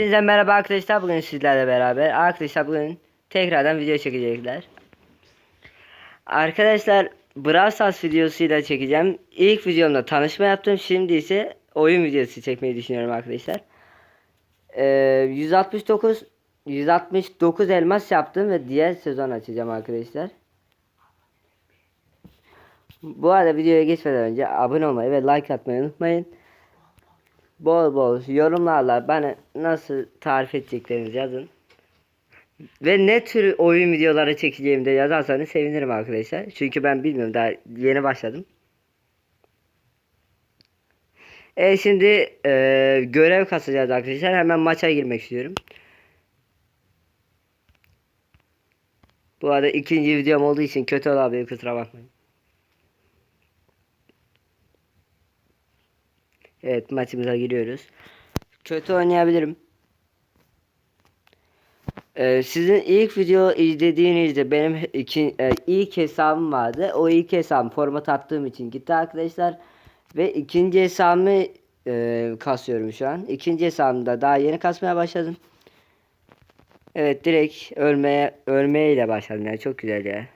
Hepinize merhaba arkadaşlar bugün sizlerle beraber arkadaşlar bugün tekrardan video çekecekler. Arkadaşlar Brawl Stars videosuyla çekeceğim. İlk videomda tanışma yaptım. Şimdi ise oyun videosu çekmeyi düşünüyorum arkadaşlar. Ee, 169 169 elmas yaptım ve diğer sezon açacağım arkadaşlar. Bu arada videoya geçmeden önce abone olmayı ve like atmayı unutmayın bol bol yorumlarla bana nasıl tarif edeceklerinizi yazın. Ve ne tür oyun videoları çekeceğimi de yazarsanız sevinirim arkadaşlar. Çünkü ben bilmiyorum daha yeni başladım. E şimdi e, görev kasacağız arkadaşlar. Hemen maça girmek istiyorum. Bu arada ikinci videom olduğu için kötü olabilir kusura bakmayın. Evet maçımıza giriyoruz. Kötü oynayabilirim. Ee, sizin ilk video izlediğinizde benim iki, e, ilk hesabım vardı. O ilk hesabım format attığım için gitti arkadaşlar. Ve ikinci hesabımı e, kasıyorum şu an. İkinci hesabımda daha yeni kasmaya başladım. Evet direkt ölmeye ile başladım yani çok güzel ya.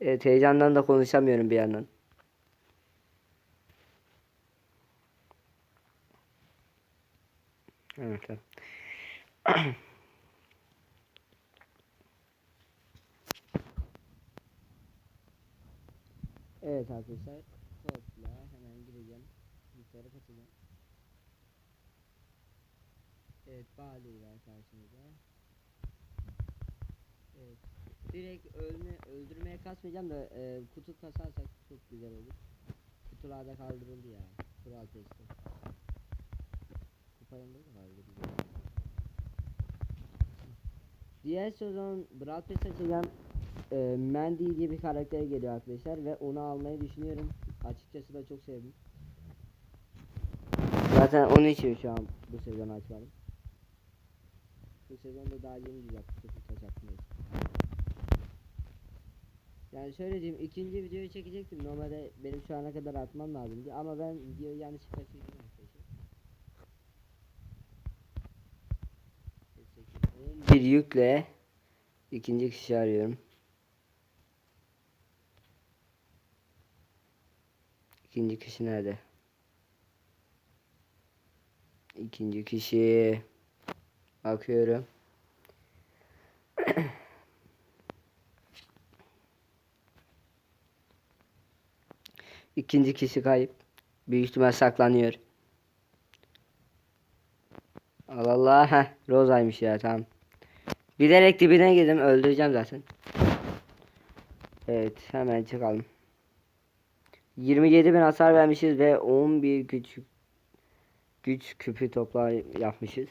Evet heyecandan da konuşamıyorum bir yandan. Evet. tamam. evet arkadaşlar. Kodla hemen gireceğim. Yukarı katacağım. Evet Bali var karşımıza. Evet. Direkt ölme, öldürmeye kasmayacağım da e, kutu kasarsak çok güzel olur. Kutularda kaldırıldı ya. Kural testi. Kupayında da kaldırıldı. Diğer sezon Brad Pitt açacağım. E, Mandy diye bir karakter geliyor arkadaşlar ve onu almayı düşünüyorum. Açıkçası da çok sevdim. Zaten onun için şu an bu sezon açmadım. Bu sezonda daha yeni yaptık kaç hakkındayız. Yani şöyle diyeyim ikinci videoyu çekecektim. Normalde benim şu ana kadar atmam lazımdı ama ben videoyu yanlışlıkla çektim arkadaşlar. Bir yükle ikinci kişi arıyorum. İkinci kişi nerede? İkinci kişi bakıyorum. İkinci kişi kayıp. Büyük ihtimal saklanıyor. Allah. Heh, Roza'ymış ya tamam. Bilerek dibine girdim. Öldüreceğim zaten. Evet hemen çıkalım. 27 bin hasar vermişiz ve 11 güç güç küpü topla yapmışız.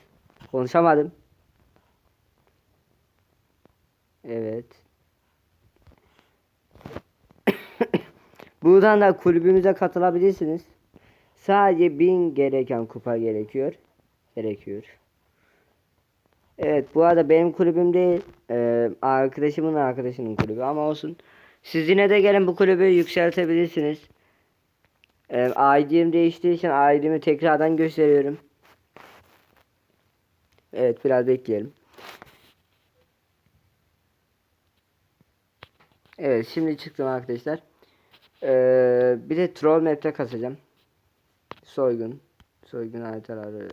Konuşamadım. Evet. Buradan da kulübümüze katılabilirsiniz. Sadece 1000 gereken kupa gerekiyor. Gerekiyor. Evet bu arada benim kulübüm değil. Ee, arkadaşımın arkadaşının kulübü ama olsun. Siz yine de gelin bu kulübü yükseltebilirsiniz. Ee, ID'm değiştiği için ID'mi tekrardan gösteriyorum. Evet biraz bekleyelim. Evet şimdi çıktım arkadaşlar. Ee, bir de troll map'te kasacağım. Soygun. Soygun haritaları.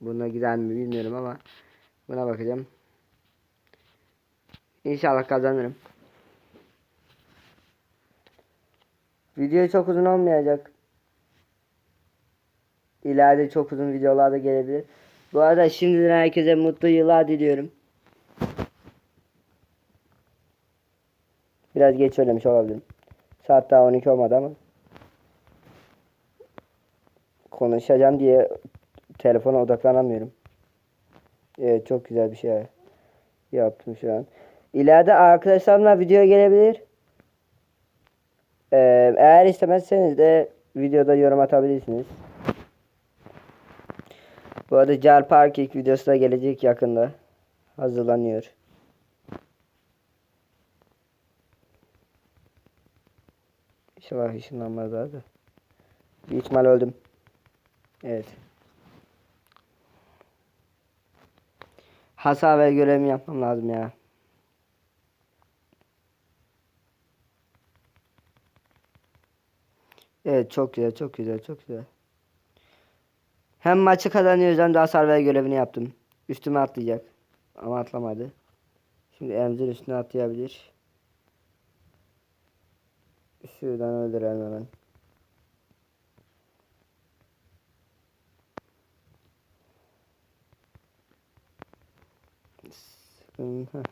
Buna gider mi bilmiyorum ama buna bakacağım. İnşallah kazanırım. Video çok uzun olmayacak. İleride çok uzun videolar da gelebilir. Bu arada şimdiden herkese mutlu yıllar diliyorum. Biraz geç söylemiş olabilirim. Saat daha 12 olmadı ama. Konuşacağım diye telefona odaklanamıyorum. Evet çok güzel bir şey yaptım şu an. İleride arkadaşlarımla video gelebilir. Ee, eğer istemezseniz de videoda yorum atabilirsiniz. Bu arada Jar Park ilk videosu da gelecek yakında. Hazırlanıyor. İnşallah ışınlanmaz daha da. Büyük ihtimal öldüm. Evet. Hasar ve görevimi yapmam lazım ya. Evet çok güzel çok güzel çok güzel. Hem maçı kazanıyoruz hem de hasar ve görevini yaptım. Üstüme atlayacak. Ama atlamadı. Şimdi emzir üstüne atlayabilir. Şuradan öldürelim hemen. Heh.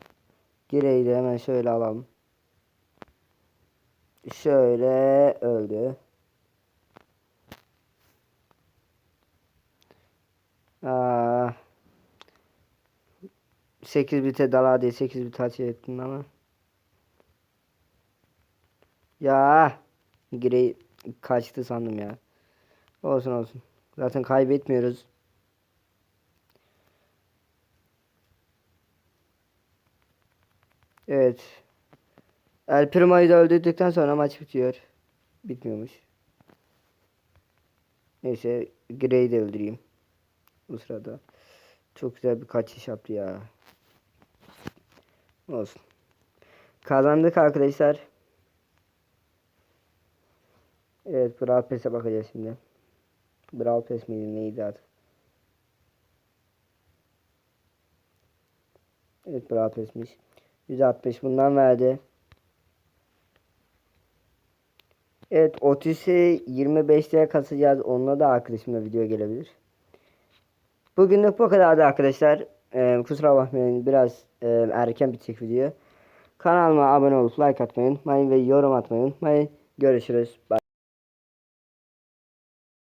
Gireyi de hemen şöyle alalım. Şöyle öldü. Aa, 8 bite dala diye 8 bit açı ettim ama. Ya Girey kaçtı sandım ya. Olsun olsun. Zaten kaybetmiyoruz. Evet. El Primo'yu da öldürdükten sonra maç bitiyor. Bitmiyormuş. Neyse Grey'i de öldüreyim. Bu sırada. Çok güzel bir kaçış yaptı ya. Olsun. Kazandık arkadaşlar. Evet Brawl Pass'e bakacağız şimdi. Brawl Pass miydi neydi adı? Evet Brawl Pass'miş. 160 bundan verdi. Evet Otis'i 25'te kasacağız. Onunla da arkadaşımla video gelebilir. Bugünlük bu kadardı arkadaşlar. Ee, kusura bakmayın biraz e, erken bitecek video. Kanalıma abone olup like atmayı unutmayın ve yorum atmayı unutmayın. Görüşürüz. Bye.